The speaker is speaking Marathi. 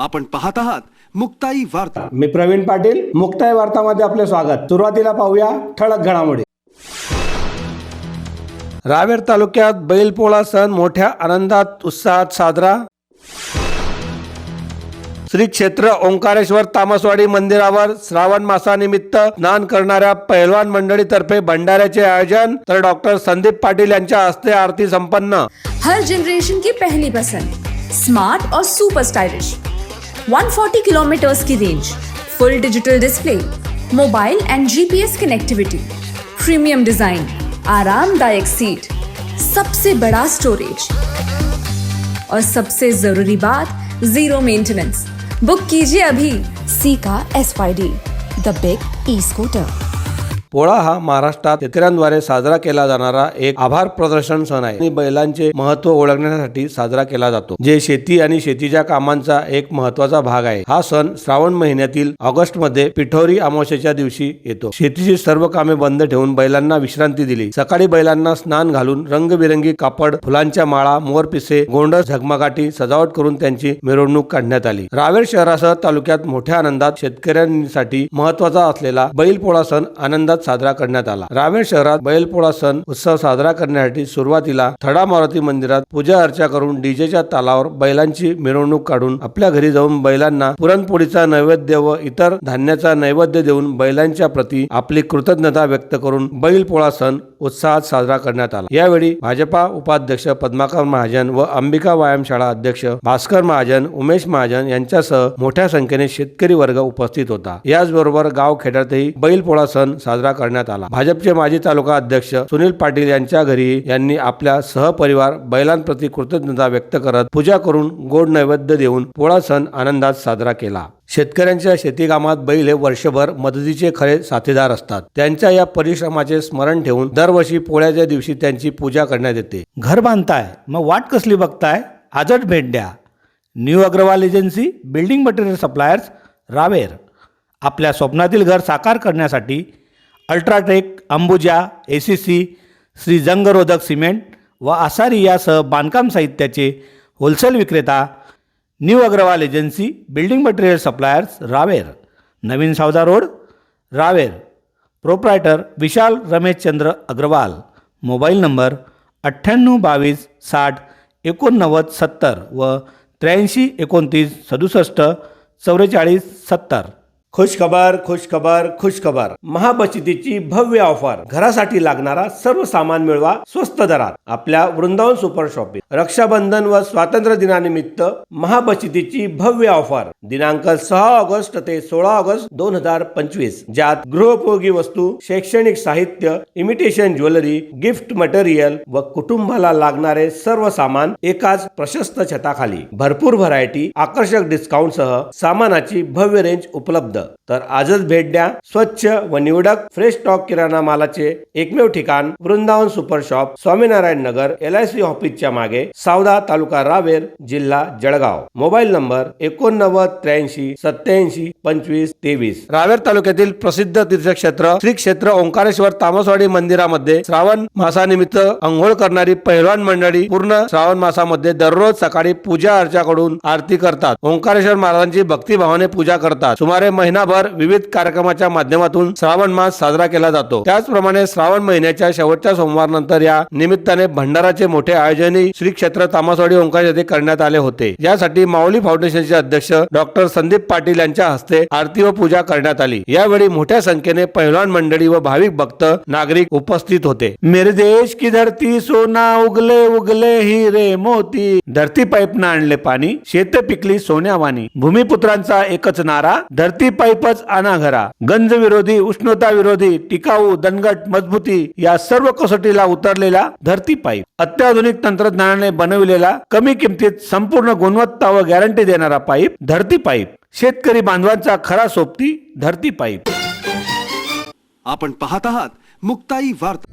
आपण पाहत आहात मुक्ताई वार्ता. मी प्रवीण पाटील मुक्ताय वार्तामध्ये आपले स्वागत. सुरुवातीला पाहूया ठळक घडामोडी. रावेर तालुक्यात बैलपोळा सण मोठ्या आनंदात उत्साहात साजरा. श्री क्षेत्र ओंकारेश्वर तामसवाडी मंदिरावर श्रावण मासानिमित्त स्नान करणाऱ्या पैलवान मंडळीतर्फे भंडाऱ्याचे आयोजन तर डॉक्टर संदीप पाटील यांच्या हस्ते आरती संपन्न. हर जनरेशन की पहली पसंद. स्मार्ट और सुपर स्टाइलिश 140 किलोमीटर्स की range full digital display mobile and GPS connectivity premium design आरामदायक सीट सबसे बड़ा स्टोरेज और सबसे जरूरी बात जीरो मेंटेनेंस बुक कीजिए अभी. सी का S the big e scooter Pola हा महाराष्ट्रात शेतकऱ्यांद्वारे साजरा केला जाणारा एक आभार प्रदर्शन सण आहे. आणि बैलांचे महत्त्व ओळखण्यासाठी साजरा केला जातो. जे शेती आणि शेतीच्या कामांचा एक महत्त्वाचा भाग आहे. हा सण श्रावण महिन्यातील ऑगस्टमध्ये पिठोरी अमावस्येच्या दिवशी येतो. शेतीची सर्व कामे बंद ठेवून बैलांना विश्रांती दिली. सकाळी बैलांना स्नान घालून रंगबिरंगी कापड फुलांच्या माळा मोरपिसे गोंडस झगमगाटी सजावट करून त्यांची मिरवणूक काढण्यात आली. रावेर शहरासह तालुक्यात मोठ्या आनंदात शेतकऱ्यांसाठी महत्त्वाचा असलेला बैलपोळा सण आनंदात साजरा करण्यात आला. रावेर शहरात बैलपोळा सण उत्सव साजरा करण्यासाठी सुरुवातीला थडा मारुती मंदिरात पूजा अर्चा करून डीजेच्या तालावर बैलांची मिरवणूक काढून आपल्या घरी जाऊन बैलांना पुरणपोळीचा नैवेद्य व इतर धान्याचा नैवेद्य देऊन बैलांच्या प्रती आपली कृतज्ञता व्यक्त करून बैलपोळा सण उत्साहात साजरा करण्यात आला. यावेळी भाजपा उपाध्यक्ष पद्माकर महाजन व अंबिका व्यायामशाळा अध्यक्ष भास्कर महाजन उमेश महाजन यांच्यासह मोठ्या संख्येने शेतकरी वर्ग उपस्थित होता. याचबरोबर गाव खेड्यातही बैलपोळा सण साजरा करण्यात आला. भाजपचे माजी तालुका अध्यक्ष सुनील पाटील यांच्या घरी यांनी आपल्या सहपरिवार बैलांप्रती कृतज्ञता व्यक्त करत पूजा करून गोड नैवेद्य देऊन पोळा सण आनंदात साजरा केला. शेतकऱ्यांच्या शेतीकामात बैल हे वर्षभर मदतीचे खरे साथीदार असतात. त्यांच्या या परिश्रमाचे स्मरण ठेवून दरवर्षी पोळ्याच्या दिवशी त्यांची पूजा करण्यात येते. घर बांधताय मग वाट कसली बघताय? आजच भेट द्या. New Agarwal agency building material suppliers Raver. आपल्या स्वप्नातील घर साकार करण्यासाठी UltraTech Ambuja A C C Shri जंगरोधक cement व आसारी यासह बांधकाम साहित्याचे होलसेल विक्रेता new Agarwal agency building material suppliers Raver. नवीन Savda road Raver. Proprietor Vishal Rameshchandra Agarwal. Mobile number अठ्ठ्याण्णव बावीस साठ एकोणनव्वद सत्तर व त्र्याऐंशी एकोणतीस सदुसष्ट चौवेचाळीस सत्तर. खुशखबर खुशखबर खुशखबर महाबचतीची भव्य ऑफर. घरासाठी लागणारा सर्व सामान मिळवा स्वस्त दरात. आपल्या वृंदावन सुपर शॉपिंग रक्षाबंधन व स्वातंत्र्य दिनानिमित्त महाबचतीची भव्य ऑफर. दिनांक सहा ऑगस्ट ते सोळा ऑगस्ट दोन हजार पंचवीस. ज्यात गृहोपयोगी वस्तू शैक्षणिक साहित्य इमिटेशन ज्वेलरी गिफ्ट मटेरियल व कुटुंबाला लागणारे सर्व सामान एकाच प्रशस्त छताखाली. भरपूर व्हरायटी आकर्षक डिस्काउंट सह सामानाची भव्य रेंज उपलब्ध. तर आजच भेट द्या स्वच्छ व निवडक फ्रेश स्टॉक किराणा मालाचे एकमेव ठिकाण Vrindavan super shop Swaminarayan Nagar L I C ऑफिसच्या मागे सावदा तालुका रावेर जिल्हा जळगाव. मोबाईल नंबर एकोणनव्वद त्र्याऐंशी सत्याऐंशी पंचवीस तेवीस. रावेर तालुक्यातील प्रसिद्ध तीर्थक्षेत्र श्री क्षेत्र ओंकारेश्वर तामसवाडी मंदिरामध्ये श्रावण मासानिमित्त अंघोळ करणारी पहिलवान मंडळी पूर्ण श्रावण मासामध्ये दररोज सकाळी पूजा अर्चा करून आरती करतात. ओंकारेश्वर महाराजांची भक्तिभावाने पूजा करतात. सुमारे महिनाभर विविध कार्यक्रमाच्या माध्यमातून श्रावण मास साजरा केला जातो. त्याचप्रमाणे श्रावण महिन्याच्या शेवटच्या सोमवारनंतर या निमित्ताने भंडाराचे मोठे आयोजनही श्री क्षेत्र तामासवाडी ओंकार येथे करण्यात आले होते. यासाठी माऊली फाउंडेशनचे अध्यक्ष डॉक्टर संदीप पाटील यांच्या हस्ते आरती व पूजा करण्यात आली. यावेळी मोठ्या संख्येने पहिलवान मंडळी व भाविक भक्त नागरिक उपस्थित होते. मेरे देश की धरती सोना उगले उगले हिरे मोती. धरती पाईपनं आणले पाणी शेत पिकली सोन्यावानी भूमिपुत्रांचा एकच नारा धरती पाईपच आणा घरा. गंज विरोधी उष्णता विरोधी टिकाऊ दणगट मजबूती या सर्व कसोटीला उतरलेला धरती पाईप. अत्याधुनिक तंत्रज्ञानाने बनविलेला कमी किमतीत संपूर्ण गुणवत्ता व गॅरंटी देणारा पाईप धरती पाईप. शेतकरी बांधवांचा खरा सोबती धरती पाईप. आपण पाहत आहात मुक्ताई वार्ता.